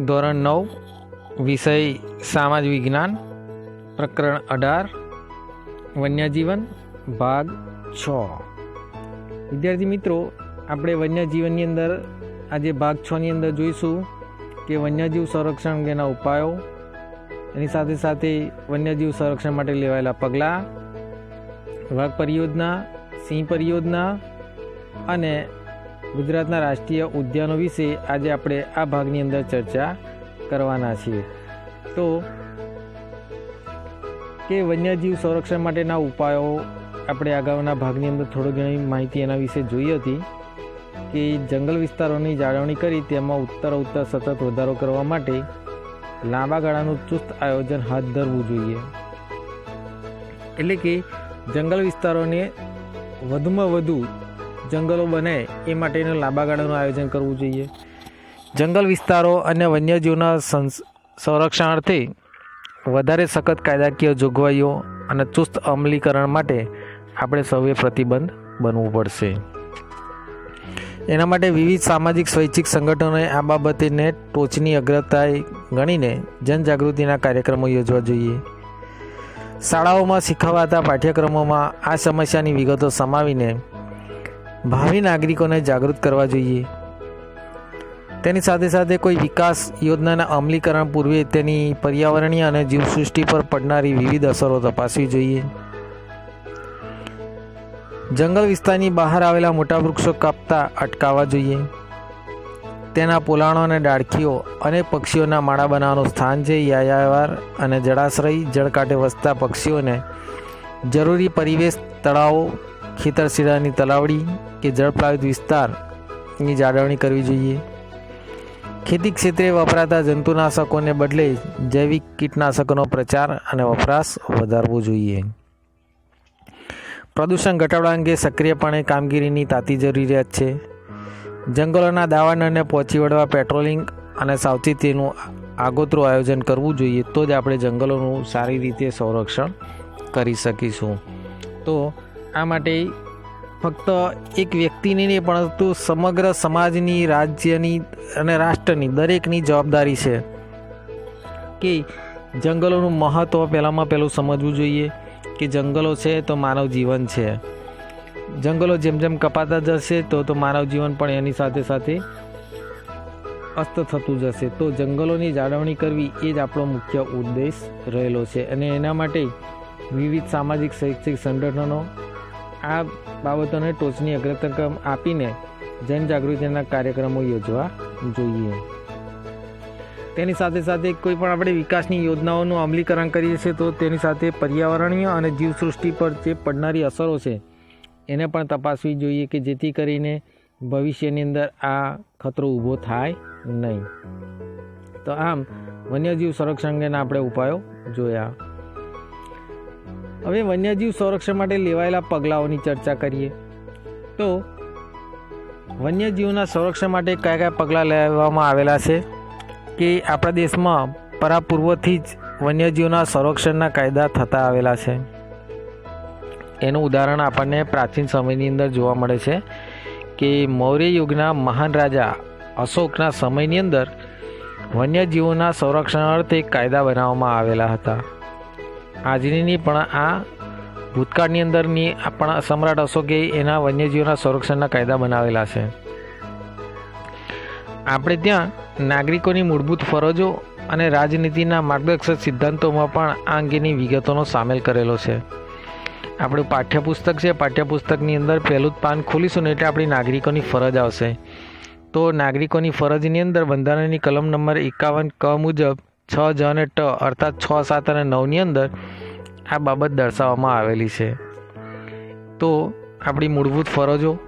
ધોરણ નવ, વિષય સામાજ વિજ્ઞાન, પ્રકરણ અઢાર, વન્યજીવન, ભાગ છ. વિદ્યાર્થી મિત્રો, આપણે વન્યજીવનની અંદર, આજે ભાગ છની અંદર જોઈશું કે વન્યજીવ સંરક્ષણ અંગેના ઉપાયો, એની સાથે સાથે વન્યજીવ સંરક્ષણ માટે લેવાયેલા પગલાં, વાઘ પરિયોજના, સિંહ પરિયોજના અને ગુજરાતના રાષ્ટ્રીય ઉદ્યાનો વિશે આજે આપણે આ ભાગની અંદર ચર્ચા કરવાના છીએ. તો કે વન્યજીવ સંરક્ષણ માટેના ઉપાયો આપણે અગાઉના ભાગની અંદર થોડી ઘણી માહિતી એના વિશે જોઈ હતી કે જંગલ વિસ્તારોની જાળવણી કરી તેમાં ઉત્તર ઉત્તર સતત વધારો કરવા માટે લાંબા ગાળાનું ચુસ્ત આયોજન હાથ ધરવું જોઈએ. એટલે કે જંગલ વિસ્તારોને વધુમાં વધુ જંગલો બને એ માટેનું લાંબા ગાળાનું આયોજન કરવું જોઈએ. જંગલ વિસ્તારો અને વન્યજીવના સંરક્ષણાર્થે વધારે સખત કાયદાકીય જોગવાઈઓ અને ચુસ્ત અમલીકરણ માટે આપણે સૌએ પ્રતિબંધ બનવું પડશે. એના માટે વિવિધ સામાજિક, સ્વૈચ્છિક સંગઠનોએ આ બાબતેને ટોચની અગ્રતાએ ગણીને જનજાગૃતિના કાર્યક્રમો યોજવા જોઈએ. શાળાઓમાં શીખવાતા પાઠ્યક્રમોમાં આ સમસ્યાની વિગતો સમાવીને ભાવિ નાગરિકોને જાગૃત કરવા જોઈએ. તેની સાથે સાથે કોઈ વિકાસ યોજનાના અમલીકરણ પૂર્વે તેની પર્યાવરણીય અને જીવસૃષ્ટિ પર પડનારી વિવિધ અસરો તપાસવી જોઈએ. જંગલ વિસ્તારની બહાર આવેલા મોટા વૃક્ષો કાપતા અટકાવવા જોઈએ. તેના પોલાણો અને ડાળખીઓ અનેક પક્ષીઓના માળા બનાવવાનું સ્થાન છે, યાયાવાર અને જળાશ્રય જળકાંઠે વસતા પક્ષીઓને જરૂરી પરિવેશ, તળાવો ખેતરસીડાની તલાવડી કે જળપ્લાવિત વિસ્તારની જાળવણી કરવી જોઈએ. ખેતી ક્ષેત્રે વપરાતા જંતુનાશકોને બદલે જૈવિક કીટનાશકોનો પ્રચાર અને વપરાશ વધારવો જોઈએ. પ્રદૂષણ ઘટાડવા અંગે સક્રિયપણે કામગીરીની તાતી જરૂરિયાત છે. જંગલોના દાવાનળને પહોંચી વળવા પેટ્રોલિંગ અને સાવચેતીનું આગોતરું આયોજન કરવું જોઈએ તો જ આપણે જંગલોનું સારી રીતે સંરક્ષણ કરી શકીશું. તો આ માટે ફક્ત એક વ્યક્તિની નહીં, પરંતુ સમગ્ર સમાજની, રાજ્યની અને રાષ્ટ્રની દરેકની જવાબદારી છે કે જંગલોનું મહત્ત્વ પહેલાંમાં પહેલું સમજવું જોઈએ કે જંગલો છે તો માનવ જીવન છે. જંગલો જેમ જેમ કપાતા જશે તો તો માનવ જીવન પણ એની સાથે સાથે અસ્ત થતું જશે. તો જંગલોની જાળવણી કરવી એ જ આપણો મુખ્ય ઉદ્દેશ રહેલો છે. અને એના માટે વિવિધ સામાજિક, શૈક્ષિક સંગઠનો આ બાબતોને ટોચની અગ્રતા આપીને જનજાગૃતિના કાર્યક્રમો યોજવા જોઈએ. તેની સાથે સાથે કોઈ પણ આપણે વિકાસની યોજનાઓનું અમલીકરણ કરીએ છીએ તો તેની સાથે પર્યાવરણીય અને જીવસૃષ્ટિ પર જે પડનારી અસરો છે, એને પણ તપાસવી જોઈએ કે જેથી કરીને ભવિષ્યની અંદર આ ખતરો ઊભો થાય નહીં. તો આમ, વન્યજીવ સંરક્ષણ અંગેના આપણે ઉપાયો જોયા. હવે વન્યજીવ સંરક્ષણ માટે લેવાયેલા પગલાઓની ચર્ચા કરીએ. તો, વન્યજીવના સંરક્ષણ માટે કયા કયા પગલાં લેવામાં આવેલા છે? કે આપણા દેશમાં પરાપૂર્વથી જ વન્યજીવના સંરક્ષણના કાયદા થતા આવેલા છે? એનું ઉદાહરણ આપણને પ્રાચીન સમયની અંદર જોવા મળે છે કે મૌર્ય યુગના મહાન રાજા અશોકના સમયની અંદર વન્યજીવોના સંરક્ષણ અર્થે કાયદા બનાવવામાં આવેલા હતા. આજની પણ આ ભૂતકાળની અંદરની આપણા સમ્રાટ અશોકે એના વન્યજીવોના સંરક્ષણના કાયદા બનાવેલા છે. આપણે ત્યાં નાગરિકોની મૂળભૂત ફરજો અને રાજનીતિના માર્ગદર્શક સિદ્ધાંતોમાં પણ આ અંગેની વિગતોનો સામેલ કરેલો છે. આપણું પાઠ્યપુસ્તક છે. પાઠ્યપુસ્તકની અંદર પહેલું જ પાન ખોલીશું ને એટલે આપણી નાગરિકોની ફરજ આવશે. તો નાગરિકોની ફરજની અંદર બંધારણની કલમ નંબર એકાવન ક મુજબ છ જ અને ટ અર્થાત છ, સાત અને નવની અંદર આ બાબત દર્શાવવામાં આવેલી છે. તો આપણી મૂળભૂત ફરજો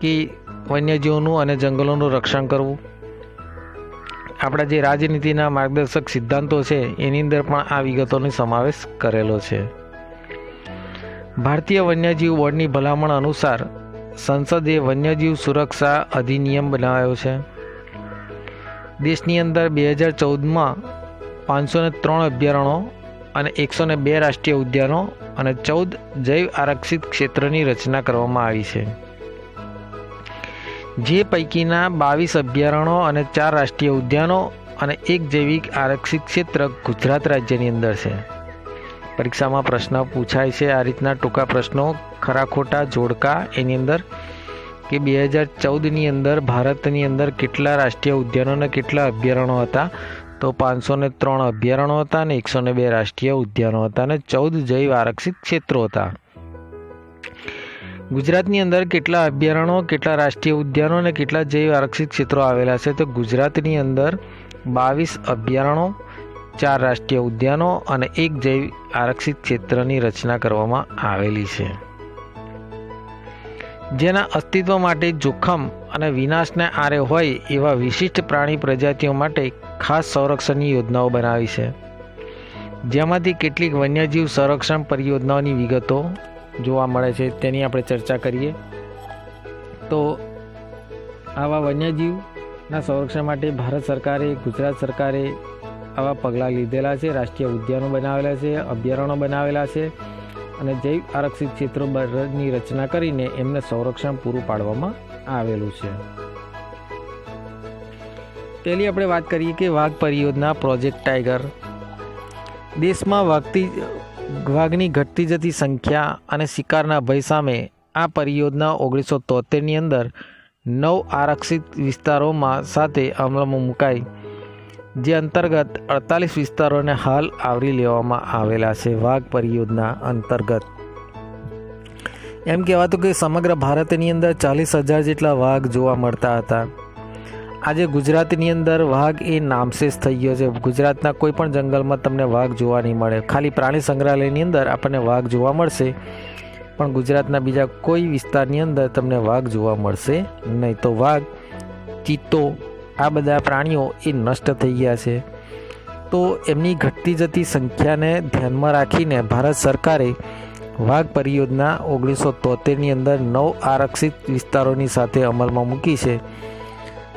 કે વન્યજીવોનું અને જંગલોનું રક્ષણ કરવું. આપણા જે રાજનીતિના માર્ગદર્શક સિદ્ધાંતો છે, એની અંદર પણ આ વિગતોનો સમાવેશ કરેલો છે. ભારતીય વન્યજીવ બોર્ડની ભલામણ અનુસાર સંસદે વન્યજીવ સુરક્ષા અધિનિયમ બનાવ્યો છે. દેશની અંદર બે હજાર ચૌદમાં પાંચસો ને ત્રણ અભયારણો અને એકસો ને બે રાષ્ટ્રીય ઉદ્યાનો અને ચૌદ જૈવ આરક્ષિત ક્ષેત્રની રચના કરવામાં આવી છે. જે પૈકીના બાવીસ અભયારણો અને ચાર રાષ્ટ્રીય ઉદ્યાનો અને એક જૈવિક આરક્ષિત ક્ષેત્ર ગુજરાત રાજ્યની અંદર છે. પરીક્ષામાં પ્રશ્ન પૂછાય છે આ રીતના ટૂંકા પ્રશ્નો ખરા ખોટા જોડકા એની અંદર કે બે હજાર ચૌદની અંદર ભારતની અંદર કેટલા રાષ્ટ્રીય ઉદ્યાનો અને કેટલા અભયારણ્યો હતા? તો પાંચસો ને ત્રણ અભયારણ્યો હતા અને એકસો ને બે રાષ્ટ્રીય ઉદ્યાનો હતા અને ચૌદ જૈવ આરક્ષિત ક્ષેત્રો હતા. ગુજરાતની અંદર કેટલા અભયારણ્યો કેટલા રાષ્ટ્રીય ઉદ્યાનો અને કેટલા જૈવ આરક્ષિત ક્ષેત્રો આવેલા છે? તો ગુજરાતની અંદર બાવીસ અભયારણ્યો ચાર રાષ્ટ્રીય ઉદ્યાનો અને એક જૈવ આરક્ષિત ક્ષેત્રની રચના કરવામાં આવેલી છે. જેના અસ્તિત્વ માટે જોખમ અને વિનાશને આરે હોય એવા વિશિષ્ટ પ્રાણી પ્રજાતિઓ માટે ખાસ સંરક્ષણની યોજનાઓ બનાવી છે. જેમાંથી કેટલીક વન્યજીવ સંરક્ષણ પરિયોજનાઓની વિગતો જોવા મળે છે, તેની આપણે ચર્ચા કરીએ. તો આવા વન્યજીવના સંરક્ષણ માટે ભારત સરકારે, ગુજરાત સરકારે આવા પગલાં લીધેલા છે, રાષ્ટ્રીય ઉદ્યાનો બનાવેલા છે, અભયારણ્યો બનાવેલા છે અને જૈવ આરક્ષિત ક્ષેત્રોની રચના કરીને એમને સંરક્ષણ પૂરું પાડવામાં આવેલું છે. પહેલી આપણે વાત કરીએ કે વાઘ પરિયોજના પ્રોજેક્ટ ટાઈગર. દેશમાં વાઘતી વાઘની ઘટતી જતી સંખ્યા અને શિકારના ભય સામે આ પરિયોજના ઓગણીસો તોતેરની અંદર નવ આરક્ષિત વિસ્તારોમાં સાથે અમલમાં મુકાઈ. જે અંતર્ગત અડતાલીસ વિસ્તારોને હાલ આવરી લેવામાં આવેલા છે વાઘ પરિયોજના અંતર્ગત. એમ કહેવાતું કે સમગ્ર ભારતની અંદર ચાલીસ હજાર જેટલા વાઘ જોવા મળતા હતા. આજે ગુજરાતની અંદર વાઘ એ નામશેષ થઈ ગયો છે. ગુજરાતના કોઈ પણ જંગલમાં તમને વાઘ જોવા નહીં મળે. ખાલી પ્રાણી સંગ્રહાલયની અંદર આપણને વાઘ જોવા મળશે, પણ ગુજરાતના બીજા કોઈ વિસ્તારની અંદર તમને વાઘ જોવા મળશે નહીં. તો વાઘ ચિત્તો આ બધા પ્રાણીઓ એ નષ્ટ થઈ ગયા છે. તો એમની ઘટતી જતી સંખ્યાને ધ્યાનમાં રાખીને ભારત સરકારે વાઘ પરિયોજના ઓગણીસો તોતેરની અંદર નવ આરક્ષિત વિસ્તારોની સાથે અમલમાં મૂકી છે.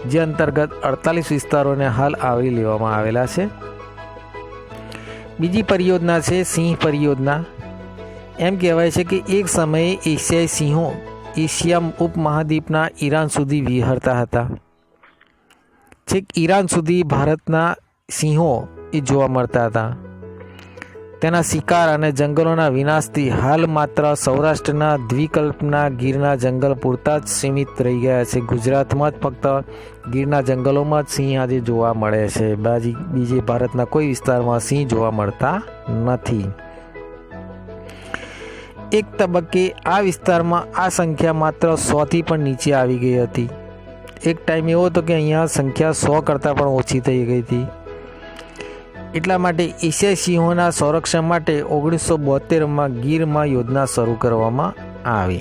જે અંતર્ગત અડતાલીસ વિસ્તારોને હાલ આવરી લેવામાં આવેલા છે. બીજી પરિયોજના છે સિંહ પરિયોજના. એમ કહેવાય છે કે એક સમયે એશિયાઈ સિંહો એશિયા ઉપમહાદ્વીપના ઈરાન સુધી વિહરતા હતા. છેક ઈરાન સુધી ભારતના સિંહો એ જોવા મળતા હતા. તેના શિકાર અને જંગલોના વિનાશથી હાલ માત્ર સૌરાષ્ટ્રના દ્વિકલ્પના ગીરના જંગલ પૂરતા જ સીમિત રહી ગયા છે. ગુજરાતમાં જ ફક્ત ગીરના જંગલોમાં જ સિંહ આજે જોવા મળે છે. બાજી, બીજે ભારતના કોઈ વિસ્તારમાં સિંહ જોવા મળતા નથી. એક તબક્કે આ વિસ્તારમાં આ સંખ્યા માત્ર સોથી પણ નીચે આવી ગઈ હતી. એક ટાઈમ એવો હતો કે અહીંયા સંખ્યા સો કરતાં પણ ઓછી થઈ ગઈ હતી. એટલા માટે એશિયાઈ સિંહોના સંરક્ષણ માટે ઓગણીસો બોતેરમાં ગીરમાં યોજના શરૂ કરવામાં આવી.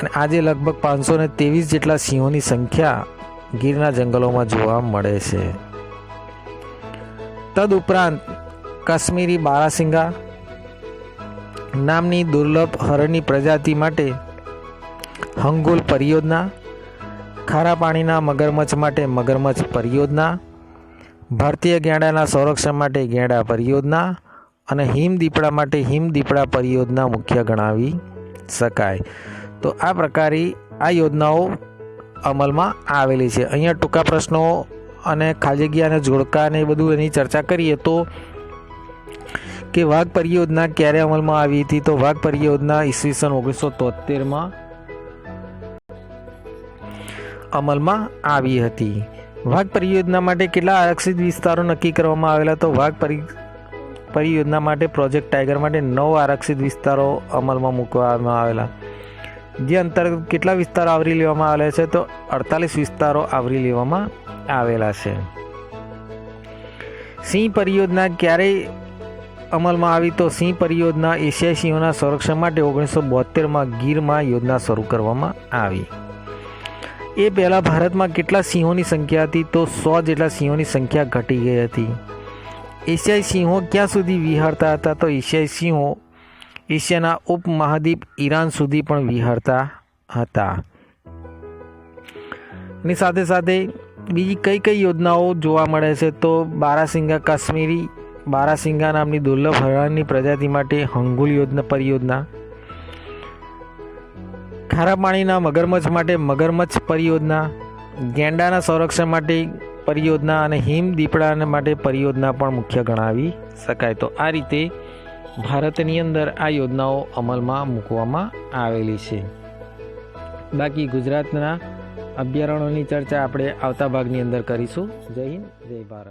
અને આજે લગભગ પાંચસો ને ત્રેવીસ જેટલા સિંહોની સંખ્યા ગીરના જંગલોમાં જોવા મળે છે. તદુપરાંત કાશ્મીરી બારાસિંગા નામની દુર્લભ હરણની પ્રજાતિ માટે હંગુલ પરિયોજના ખારા પાણીના મગરમચ્છ માટે મગરમચ્છ પરિયોજના, ભારતીય ગેંડાના સંરક્ષણ માટે ગેંડા પરિયોજના અને હિમ દીપડા માટે હિમ દીપડા પરિયોજના મુખ્ય ગણાવી શકાય. તો આ પ્રકારે આ યોજનાઓ અમલમાં આવેલી છે. અહીંયા ટૂંકા પ્રશ્નો અને ખાલી જગ્યા અને જોડકા ને બધું એની ચર્ચા કરીએ તો કે વાઘ પરિયોજના ક્યારે અમલમાં આવી હતી? તો વાઘ પરિયોજના ઈસવીસન ઓગણીસો તોતેરમાં અમલમાં આવી હતી. વાઘ પરિયોજના માટે કેટલા આરક્ષિત વિસ્તારો નક્કી કરવામાં આવેલા તો વાઘ પરિ, પરિયોજના માટે પ્રોજેક્ટ ટાઈગર માટે નવ આરક્ષિત વિસ્તારો અમલમાં મૂકવામાં આવેલા. જે અંતર્ગત કેટલા વિસ્તારો આવરી લેવામાં આવેલા છે તો અડતાલીસ વિસ્તારો આવરી લેવામાં આવેલા છે. સિંહ પરિયોજના ક્યારેય અમલમાં આવી તો સિંહ પરિયોજના એશિયાઈ સિંહોના સંરક્ષણ માટે ઓગણીસો બોતેરમાં ગીરમાં યોજના શરૂ કરવામાં આવી. એ પહેલાં ભારતમાં કેટલા સિંહોની સંખ્યા હતી? તો સો જેટલા સિંહોની સંખ્યા ઘટી ગઈ હતી. એશિયાઈ સિંહો ક્યાં સુધી વિહારતા હતા? તો એશિયાઈ સિંહો એશિયાના ઉપમહાદ્વીપ ઈરાન સુધી પણ વિહારતા હતા. ની સાથે સાથે બીજી કઈ કઈ યોજનાઓ જોવા મળે છે? તો બારાસિંગા કાશ્મીરી, બારાસિંગા નામની દુર્લભ હરણની પ્રજાતિ માટે હંગુલ યોજના પરિયોજના ખારા પાણીના મગરમચ્છ માટે મગરમચ્છ પરિયોજના, ગેંડાના સંરક્ષણ માટે પરિયોજના અને હિમ દીપડાને માટે પરિયોજના પણ મુખ્ય ગણાવી શકાય. તો આ રીતે ભારતની અંદર આ યોજનાઓ અમલમાં મૂકવામાં આવેલી છે. બાકી ગુજરાતના અભયારણ્યોની ચર્ચા આપણે આવતા ભાગની અંદર કરીશું. જય હિન્દ, જય ભારત.